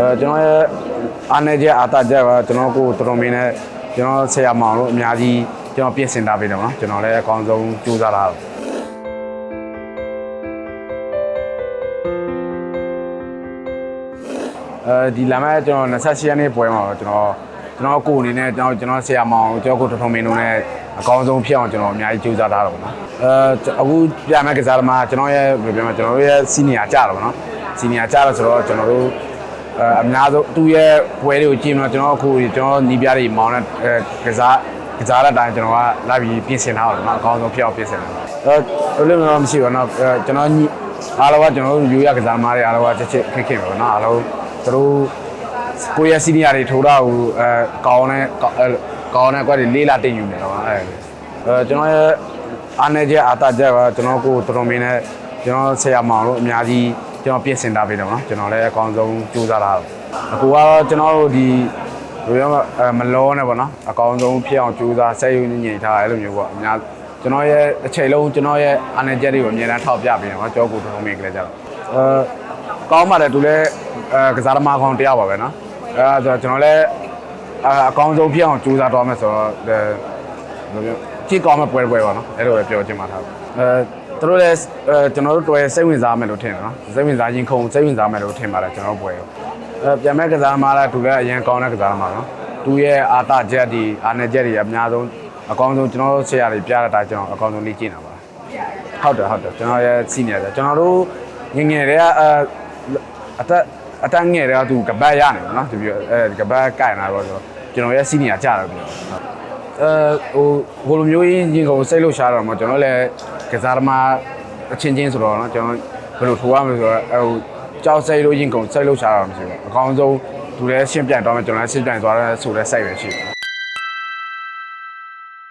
အဲကျွန်တော်ရဲ့အားနေချက်အားတချက်ကကျွန်တော်ကိုယ်တော်တော်မင်းနဲ့ကျွန်တော်ဆရာမောင်တို့အများကြီးကျွန်တော်ပြင်ဆင်ထားပေးတယ်ပေါ့နော်ကျွန်တော်လည်းအကောင်းဆုံးကြိုးစားတာပါအဲဒီလာမဲ့ကျွန်တော်28ရက်နေ့ပွဲမှာတော့ကျွန်တော်ကျွန်တော်ကိုယ်အနေနဲ့ကျွန်တော်ကျွန်တော်ဆရာမောင်ကျွန်တော်ကိုယ်တော်တော်မင်းတို့နဲ့အကောင်းဆုံးဖြစ်အောင်ကျွန်တော်အများကြီးကြိုးစားထားတော့ပေါ့နော်အဲအခုပြမဲ့ကစားသမားကျွန်တော်ရဲ့ဘယ်လိုပြောမလဲကျွန်တော်တို့ရဲ့စီနီယာကြတော့ပေါ့နော်စီနီယာကြတော့ဆိုတော့ကျွန်တော်တို့ အဲအများဆုံးသူ့ရဲ့ပွဲတွေကိုကြည့်မှကျွန်တော်အခုကျွန်တော်နီးပြားတွေမောင်းတဲ့အဲကစားကစားတဲ့အတိုင်းကျွန်တော်ကလာပြီးပြင်ဆင်ထားတော့နော်အကောင်းဆုံးဖြစ်အောင်ပြင်ဆင်တာအဲဘယ်လိုမှမရှိဘူးနော်အဲကျွန်တော်ညီအားလုံးကကျွန်တော်တို့ယူရကစားမားတွေအားလုံးကချက်ချက်ခက်ခက်ပဲနော်အားလုံးသူတို့ကိုယ့်ရဲ့စီနီယာတွေထိုးတာကိုအဲကောင်းတဲ့ကောင်းတဲ့ကွက်တွေလေးလာတင်ယူနေတော့အဲအဲကျွန်တော်ရဲ့အားနေချက်အားတချက်ကကျွန်တော်ကိုယ်တော်တော်မင်းနဲ့ကျွန်တော်ဆရာမောင်တို့အများကြီး ကျွန်တော်ပြင်ဆင်ထားပေးတယ်နော်ကျွန်တော်လည်းအကောင်းဆုံးကြိုးစားတာအခုကတော့ကျွန်တော်တို့ဒီဘယ်လိုပြောမလဲမလောနဲ့ပေါ့နော်အကောင်းဆုံးဖြစ်အောင်ကြိုးစားဆက်ယူညင်ထားအဲ့လိုမျိုးပေါ့အများကျွန်တော်ရဲ့အချိန်လုံးကျွန်တော်ရဲ့အားနေချက်တွေကိုအများအားထောက်ပြပေးတယ်နော်ကြောကိုတော်တော်မင်းကလေးကြတော့အဲကောင်းပါတယ်သူလည်းအဲကစားသမားကောင်းတယောက်ပါပဲနော်အဲဒါဆိုကျွန်တော်လည်းအကောင်းဆုံးဖြစ်အောင်ကြိုးစားတော့မယ်ဆိုတော့ဘယ်လိုပြောကြည့်ကောင်းမဲ့ပွဲပွဲပါနော်အဲ့လိုပဲပြောချင်ပါထားအဲ သူတို့လည်းအဲကျွန်တော်တို့တွေ့စိတ်ဝင်စားမယ်လို့ထင်တယ်နော်စိတ်ဝင်စားခြင်းခုံစိတ်ဝင်စားမယ်လို့ထင်ပါတယ်ကျွန်တော်ပွဲရောအဲပြန်မဲ့ကစားသမားလားသူလည်းအရင်ကောင်းတဲ့ကစားသမားနော်သူရဲ့အာတာချက်ဒီအာနယ်ချက်တွေအများဆုံးအကောင်းဆုံးကျွန်တော်တို့ဆရာတွေပြရတာကျွန်တော်အကောင်းဆုံးလေ့ကျင့်တာပါဟုတ်တယ်ဟုတ်တယ်ကျွန်တော်ရဲ့စီနီယာကျွန်တော်တို့ငယ်ငယ်တည်းကအအသက်အတန်းငယ်တည်းကသူကပတ်ရနေတယ်နော်သူပြောအဲကပတ်ကိုင်လာတော့ကျွန်တော်ရဲ့စီနီယာကြတယ်ပြောအဲဟိုဘလိုမျိုးကြီးရင်ကုန်စိတ်လို့ရှားတော့မှာကျွန်တော်လည်း ကစားသမားအချင်းချင်းဆိုတော့เนาะကျွန်တော်ဘယ်လိုထိုးရမလဲဆိုတော့ဟိုကြောက်စိတ်လို့ရင်ကုန်စိတ်လို့ရှားတော့မရှိဘူးအကောင်းဆုံးသူလည်းရှင်းပြတော့မယ်ကျွန်တော်လည်းရှင်းပြသွားတဲ့ဆိုတဲ့စိတ်ပဲရှိတယ်